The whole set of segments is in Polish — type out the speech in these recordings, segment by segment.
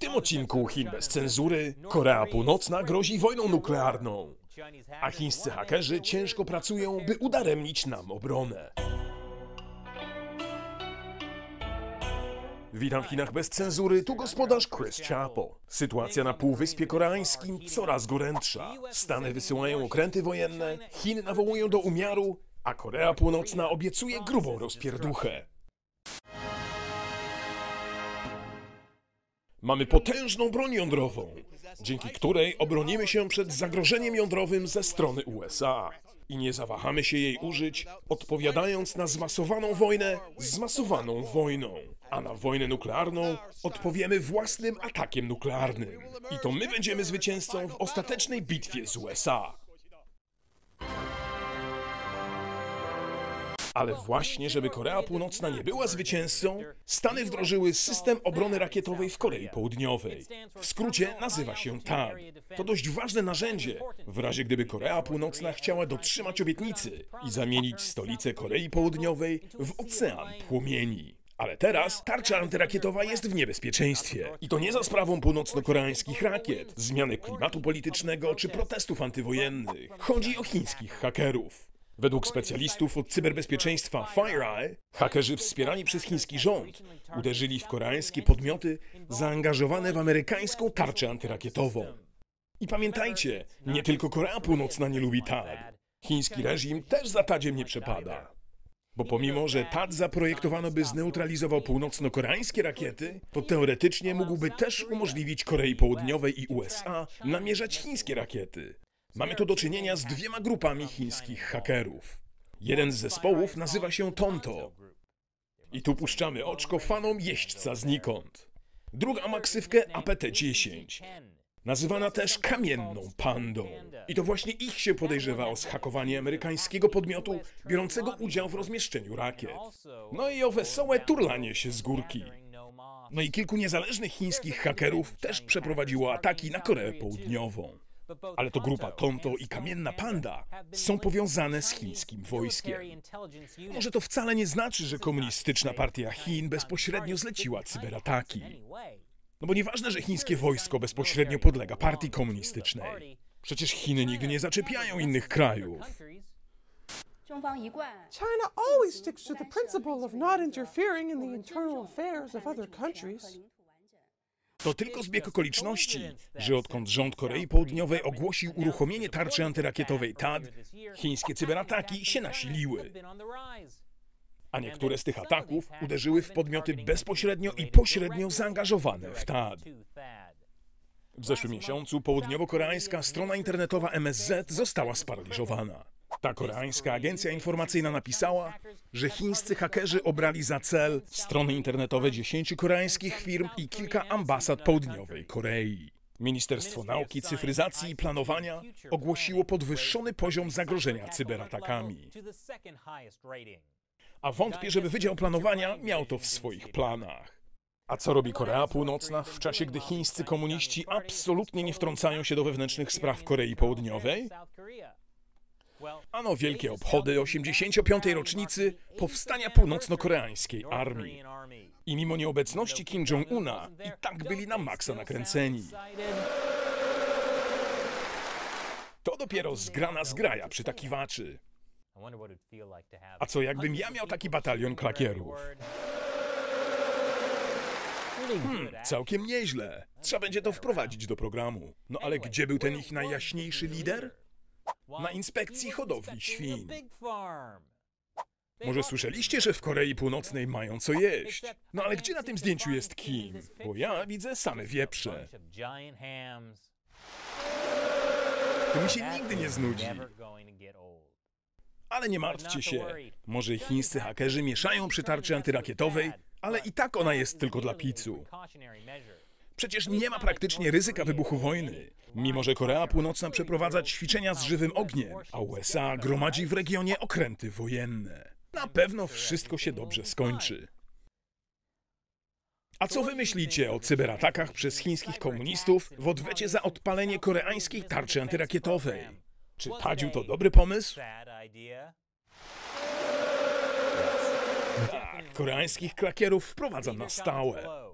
tym odcinku Chin bez cenzury Korea Północna grozi wojną nuklearną, a chińscy hakerzy ciężko pracują, by udaremnić nam obronę. Witam w Chinach bez cenzury, tu gospodarz Chris Chapo. Sytuacja na Półwyspie Koreańskim coraz gorętsza. Stany wysyłają okręty wojenne, Chiny nawołują do umiaru, a Korea Północna obiecuje grubą rozpierduchę. Mamy potężną broń jądrową, dzięki której obronimy się przed zagrożeniem jądrowym ze strony USA. I nie zawahamy się jej użyć, odpowiadając na zmasowaną wojnę zmasowaną wojną. A na wojnę nuklearną odpowiemy własnym atakiem nuklearnym. I to my będziemy zwycięzcą w ostatecznej bitwie z USA. Ale właśnie, żeby Korea Północna nie była zwycięzcą, Stany wdrożyły system obrony rakietowej w Korei Południowej. W skrócie nazywa się TAD. To dość ważne narzędzie, w razie gdyby Korea Północna chciała dotrzymać obietnicy i zamienić stolicę Korei Południowej w ocean płomieni. Ale teraz tarcza antyrakietowa jest w niebezpieczeństwie. I to nie za sprawą północno-koreańskich rakiet, zmiany klimatu politycznego czy protestów antywojennych. Chodzi o chińskich hakerów. Według specjalistów od cyberbezpieczeństwa FireEye, hakerzy wspierani przez chiński rząd uderzyli w koreańskie podmioty zaangażowane w amerykańską tarczę antyrakietową. I pamiętajcie, nie tylko Korea Północna nie lubi TAD. Chiński reżim też za TADziem nie przepada. Bo pomimo, że TAD zaprojektowano by zneutralizował północno-koreańskie rakiety, to teoretycznie mógłby też umożliwić Korei Południowej i USA namierzać chińskie rakiety. Mamy tu do czynienia z dwiema grupami chińskich hakerów. Jeden z zespołów nazywa się Tonto. I tu puszczamy oczko fanom jeźdźca znikąd. Druga ma ksywkę APT-10, nazywana też kamienną pandą. I to właśnie ich się podejrzewa o zhakowanie amerykańskiego podmiotu biorącego udział w rozmieszczeniu rakiet. No i o wesołe turlanie się z górki. No i kilku niezależnych chińskich hakerów też przeprowadziło ataki na Koreę Południową. Ale to grupa Tonto i Kamienna Panda są powiązane z chińskim wojskiem. Może to wcale nie znaczy, że komunistyczna partia Chin bezpośrednio zleciła cyberataki. No bo nieważne, że chińskie wojsko bezpośrednio podlega partii komunistycznej. Przecież Chiny nigdy nie zaczepiają innych krajów. China always sticks to the principle of not interfering in the internal affairs of other countries. To tylko zbieg okoliczności, że odkąd rząd Korei Południowej ogłosił uruchomienie tarczy antyrakietowej TAD, chińskie cyberataki się nasiliły. A niektóre z tych ataków uderzyły w podmioty bezpośrednio i pośrednio zaangażowane w TAD. W zeszłym miesiącu południowo-koreańska strona internetowa MSZ została sparaliżowana. Ta koreańska agencja informacyjna napisała, że chińscy hakerzy obrali za cel strony internetowe 10 koreańskich firm i kilka ambasad południowej Korei. Ministerstwo Nauki, Cyfryzacji i Planowania ogłosiło podwyższony poziom zagrożenia cyberatakami. A wątpię, żeby Wydział Planowania miał to w swoich planach. A co robi Korea Północna w czasie, gdy chińscy komuniści absolutnie nie wtrącają się do wewnętrznych spraw Korei Południowej? Ano wielkie obchody 85. rocznicy powstania północno-koreańskiej armii. I mimo nieobecności Kim Jong-una i tak byli na maksa nakręceni. To dopiero zgrana zgraja przytakiwaczy. A co jakbym ja miał taki batalion klakierów? Hmm, całkiem nieźle. Trzeba będzie to wprowadzić do programu. No ale gdzie był ten ich najjaśniejszy lider? Na inspekcji hodowli świn. Może słyszeliście, że w Korei Północnej mają co jeść? No ale gdzie na tym zdjęciu jest Kim? Bo ja widzę same wieprze. To mi się nigdy nie znudzi. Ale nie martwcie się. Może chińscy hakerzy mieszają przy tarczy antyrakietowej, ale i tak ona jest tylko dla picu. Przecież nie ma praktycznie ryzyka wybuchu wojny, mimo że Korea Północna przeprowadza ćwiczenia z żywym ogniem, a USA gromadzi w regionie okręty wojenne. Na pewno wszystko się dobrze skończy. A co wy myślicie o cyberatakach przez chińskich komunistów w odwecie za odpalenie koreańskiej tarczy antyrakietowej? Czy Tadziu to dobry pomysł? Tak, koreańskich klakierów wprowadzam na stałe.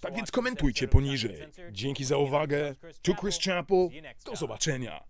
Tak więc komentujcie poniżej. Dzięki za uwagę. Tu Chris Chappell. Do zobaczenia.